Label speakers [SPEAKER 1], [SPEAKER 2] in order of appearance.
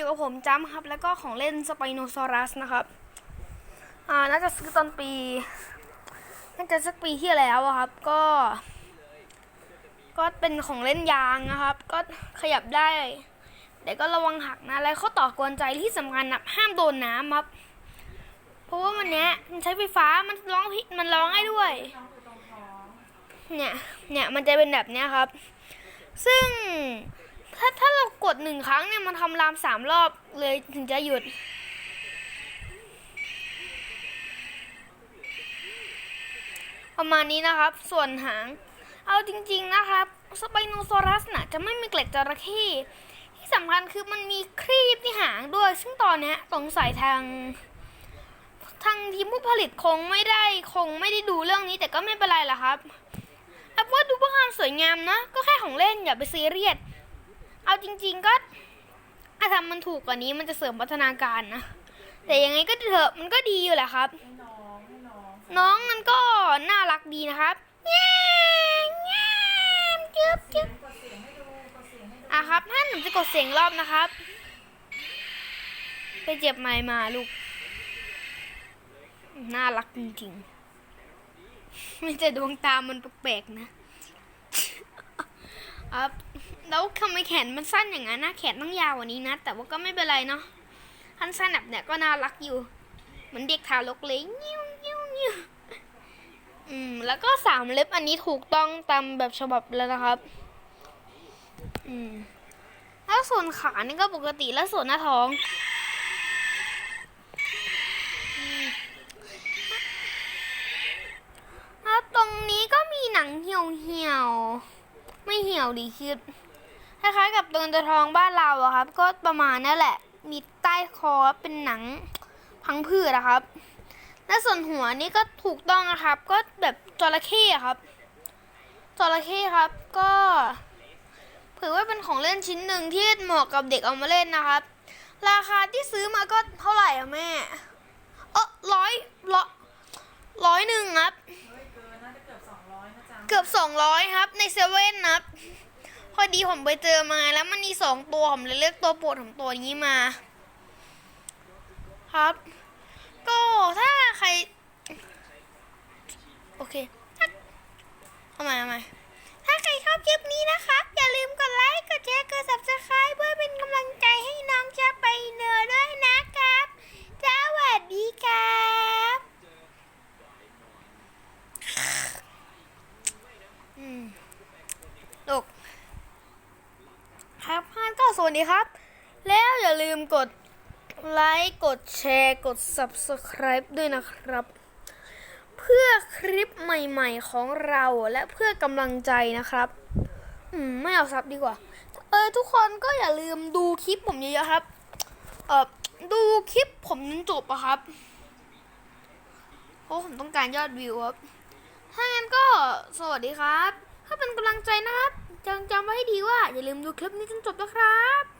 [SPEAKER 1] อยู่กับผมจ้ำครับ แล้วก็ของเล่นสไปโนซอรัสนะครับ อ่า น่าจะซื้อตอนปี น่าจะสักปีที่แล้วครับ ก็ ก็เป็นของเล่นยางนะครับ ก็ขยับได้ แต่ก็ระวังหักนะ แล้วข้อต่อกวนใจที่สำคัญนะห้ามโดนน้ำครับ เพราะว่ามันเนี้ยมันใช้ไฟฟ้า มันร้องพิมันร้องให้ด้วย เนี่ย เนี่ย มันจะเป็นแบบเนี้ยครับ ซึ่ง ถ้าถ้าเรากดหนึ่งครั้งเนี่ยมันทำรามสามรอบเลยถึงจะหยุด ประมาณนี้นะครับ ส่วนหาง เอาจริง ๆนะครับสไปโนซอรัสน่ะจะไม่มีเกล็ดจระเข้ที่สำคัญคือมันมีครีบที่หางด้วย ซึ่งตอนนี้สงสัยทาง ทางทีมผู้ผลิตคงไม่ได้คงไม่ได้ดูเรื่องนี้แต่ก็ไม่เป็นไรล่ะครับอัพว่าดูเพื่อความสวยงามนะ ก็แค่ของเล่นอย่าไปซีเรียส เอาจริง ๆก็ถ้าทำมันถูกกว่านี้มันจะเสริมพัฒนาการนะ แต่ยังไงก็เถอะมันก็ดีอยู่แหละครับ น้องมันก็น่ารักดีนะครับแง่แง่จึ๊บจึ๊บอะครับท่านผมจะกดเสียงรอบนะครับ ไปเจ็บไม้มาลูก น่ารักจริงๆไม่แต่ดวงตามันแปลกๆนะครับ แล้วทำไมแขนมันสั้นอย่างนั้นนะแขนต้องยาวกว่านี้นะ แต่ว่าก็ไม่เป็นไรเนาะท่านสั้นแบบเนี้ยก็น่ารักอยู่ เหมือนเด็กทารกเลยนิ้วนิ้วนิ้วอืม แล้วก็สามเล็บอันนี้ถูกต้องตามแบบฉบับแล้วนะครับ อืม แล้วส่วนขานี่ก็ปกติแล้วส่วนหน้าท้องอืมแล้วตรงนี้ก็มีหนังเหี่ยวเหี่ยว ไม่เหี่ยวดีคือ คล้ายๆกับตรงตะทองบ้านเราอะครับ ก็ประมาณนั่นแหละ มีใต้คอเป็นหนังพังผืดนะครับและส่วนหัวนี่ก็ถูกต้องนะครับ ก็แบบจระเข้อะครับจระเข้ครับ ก็ถือว่าเป็นของเล่นชิ้นหนึ่งที่เหมาะกับเด็กเอามาเล่นนะครับ ราคาที่ซื้อมาก็เท่าไหร่อะแม่ เออร้อยร้อยร้อยหนึ่งครับ
[SPEAKER 2] เกือบสองร้อย
[SPEAKER 1] ครับในเซเว่นนะครับ อดีผมไปเจอมาแล้วมันมีสองตัวผมเลยเลือกตัวโปรดของตัวนี้มา ครับ ก็ถ้าใคร โอเค ถ้าเอาใหม่เอาใหม่ถ้าใครชอบคลิปนี้นะคะบ อย่าลืมกดไลค์ กดแชร์ กด subscribe เพื่อเป็นกำลังใจให้น้องจะไปเนอด้วยนะครับสวัสดีครับอืมลูกครับท่านก็ สวัสดีครับ แล้วอย่าลืมกดไลค์ กดแชร์ กด subscribe ด้วยนะครับ เพื่อคลิปใหม่ๆของเราและเพื่อกำลังใจนะครับ อืม ไม่เอาซับดีกว่า เออ ทุกคนก็อย่าลืมดูคลิปผมเยอะๆครับ เออดูคลิปผมจนจบอะครับเพราะผมต้องการยอดวิวครับ ถ้างั้นก็สวัสดีครับ ถ้าเป็นกำลังใจนะครับ จำจำไว้ให้ดีว่า อย่าลืมดูคลิปนี้จนจบนะครับ